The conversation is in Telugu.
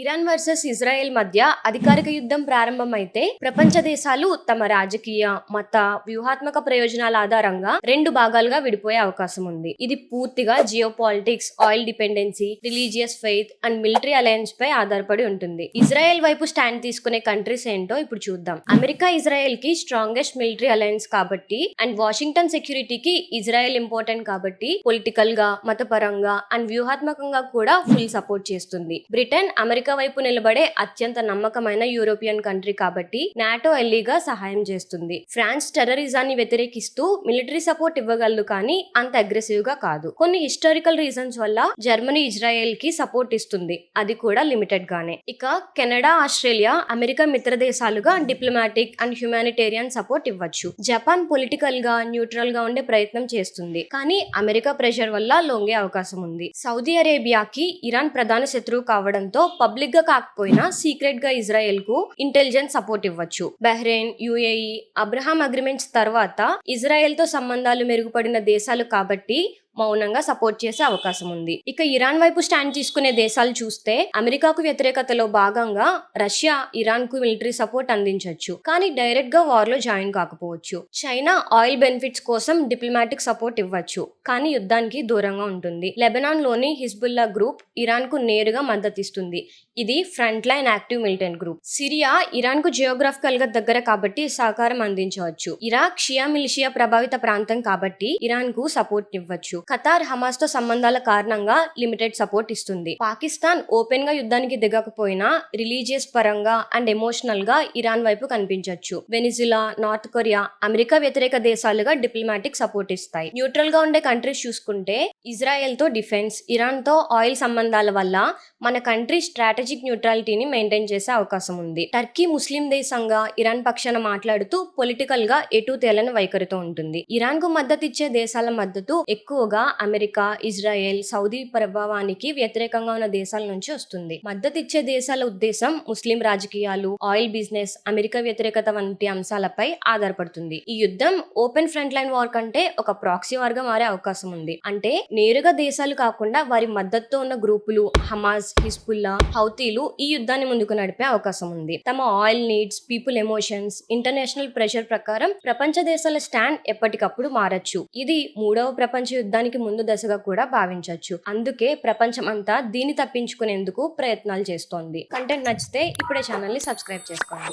ఇరాన్ వర్సెస్ ఇజ్రాయెల్ మధ్య అధికారిక యుద్ధం ప్రారంభమైతే ప్రపంచ దేశాలు తమ రాజకీయ మత వ్యూహాత్మక ప్రయోజనాల ఆధారంగా రెండు భాగాలుగా విడిపోయే అవకాశం ఉంది. ఇది పూర్తిగా geo politics oil dependency religious faith and military alliance పై ఆధారపడి ఉంటుంది. ఇజ్రాయెల్ వైపు స్టాండ్ తీసుకునే కంట్రీస్ ఏంటో ఇప్పుడు చూద్దాం. అమెరికా ఇజ్రాయెల్కి స్ట్రాంగెస్ట్ మిలిటరీ అలయన్స్ కాబట్టి అండ్ వాషింగ్టన్ సెక్యూరిటీకి ఇజ్రాయెల్ ఇంపార్టెంట్ కాబట్టి పొలిటికల్గా మతపరంగా అండ్ వ్యూహాత్మకంగా కూడా ఫుల్ సపోర్ట్ చేస్తుంది. బ్రిటన్ అమెరికా వైపు నిలబడే అత్యంత నమ్మకమైన యూరోపియన్ కంట్రీ కాబట్టి నాటో ఎల్లీగా సహాయం చేస్తుంది. ఫ్రాన్స్ టెర్రరిజాన్ని వ్యతిరేకిస్తూ మిలిటరీ సపోర్ట్ ఇవ్వగలదు కానీ అంత అగ్రెసివ్గా కాదు. కొన్ని హిస్టారికల్ రీజన్స్ వల్ల జర్మనీ ఇజ్రాయెల్కి సపోర్ట్ ఇస్తుంది. అది కూడా లిమిటెడ్ గానే ఇక కెనడా ఆస్ట్రేలియా అమెరికా మిత్ర దేశాలుగా డిప్లొమాటిక్ అండ్ హ్యుమానిటేరియన్ సపోర్ట్ ఇవ్వచ్చు. జపాన్ పొలిటికల్గా న్యూట్రల్గా ఉండే ప్రయత్నం చేస్తుంది. కానీ అమెరికా ప్రెషర్ వల్ల లొంగే అవకాశం ఉంది. సౌదీ అరేబియాకి ఇరాన్ ప్రధాన శత్రువు కావడంతో పబ్లిక్ గా కాకపోయినా సీక్రెట్గా ఇజ్రాయెల్కు ఇంటెలిజెన్స్ సపోర్ట్ ఇవ్వచ్చు. బహ్రెయిన్ యుఏఈ అబ్రహాం అగ్రిమెంట్స్ తర్వాత ఇజ్రాయెల్తో సంబంధాలు మెరుగుపడిన దేశాలు కాబట్టి మౌనంగా సపోర్ట్ చేసే అవకాశం ఉంది. ఇక ఇరాన్ వైపు స్టాండ్ తీసుకునే దేశాలు చూస్తే అమెరికాకు వ్యతిరేకతలో భాగంగా రష్యా ఇరాన్కు మిలిటరీ సపోర్ట్ అందించవచ్చు కానీ డైరెక్ట్గా వార్లో జాయిన్ కాకపోవచ్చు. చైనా ఆయిల్ బెనిఫిట్స్ కోసం డిప్లొమాటిక్ సపోర్ట్ ఇవ్వచ్చు. కానీ యుద్ధానికి దూరంగా ఉంటుంది. లెబనాన్లోని హిజ్బుల్లా గ్రూప్ ఇరాన్కు నేరుగా మద్దతిస్తుంది ఇది front line active militant group Syria ఇరాన్కు జియోగ్రాఫికల్గా దగ్గర కాబట్టి సహకారం అందించవచ్చు. ఇరాక్ షియా మిలిషియా ప్రభావిత ప్రాంతం కాబట్టి ఇరాన్కు సపోర్ట్ ఇవ్వచ్చు. ఖతార్ హమాస్తో సంబంధాల కారణంగా లిమిటెడ్ సపోర్ట్ ఇస్తుంది. పాకిస్తాన్ ఓపెన్గా యుద్ధానికి దిగకపోయినా రిలీజియస్ పరంగా అండ్ ఎమోషనల్గా ఇరాన్ వైపు కనిపించవచ్చు వెనిజులా నార్త్ కొరియా అమెరికా వ్యతిరేక దేశాలుగా డిప్లొమాటిక్ సపోర్ట్ ఇస్తాయి. న్యూట్రల్గా ఉండే కంట్రీస్ చూసుకుంటే ఇజ్రాయెల్తో డిఫెన్స్ ఇరాన్తో ఆయిల్ సంబంధాల వల్ల మన కంట్రీ స్ట్రాటజిక్ న్యూట్రాలిటీని మెయింటైన్ చేసే అవకాశం ఉంది. టర్కీ ముస్లిం దేశంగా ఇరాన్ పక్షాన మాట్లాడుతూ పొలిటికల్గా ఎటు తేలని వైఖరితో ఉంటుంది. ఇరాన్కు మద్దతు ఇచ్చే దేశాల మద్దతు ఎక్కువగా అమెరికా ఇజ్రాయెల్ సౌదీ ప్రభావానికి వ్యతిరేకంగా ఉన్న దేశాల నుంచి వస్తుంది. మద్దతిచ్చే దేశాల ఉద్దేశం ముస్లిం రాజకీయాలు ఆయిల్ బిజినెస్ అమెరికా వ్యతిరేకత వంటి అంశాలపై ఆధారపడుతుంది. ఈ యుద్ధం ఓపెన్ ఫ్రంట్ లైన్ వార్ కంటే ఒక ప్రాక్సీ వార్గా మారే అవకాశం ఉంది. అంటే నేరుగా దేశాలు కాకుండా వారి మద్దతుతో ఉన్న గ్రూపులు హమాజ్ హిస్బుల్లా హౌతీలు ఈ యుద్ధాన్ని ముందుకు నడిపే అవకాశం ఉంది. తమ oil needs people emotions international pressure ప్రకారం ప్రపంచ దేశాల స్టాండ్ ఎప్పటికప్పుడు మారచ్చు. ఇది మూడవ ప్రపంచ యుద్ధాన్ని యుద్ధానికి ముందు దశగా కూడా భావించవచ్చు. అందుకే ప్రపంచం అంతా దీన్ని తప్పించుకునేందుకు ప్రయత్నాలు చేస్తోంది. కంటెంట్ నచ్చితే ఇప్పుడే ఛానల్ని సబ్స్క్రైబ్ చేసుకోండి.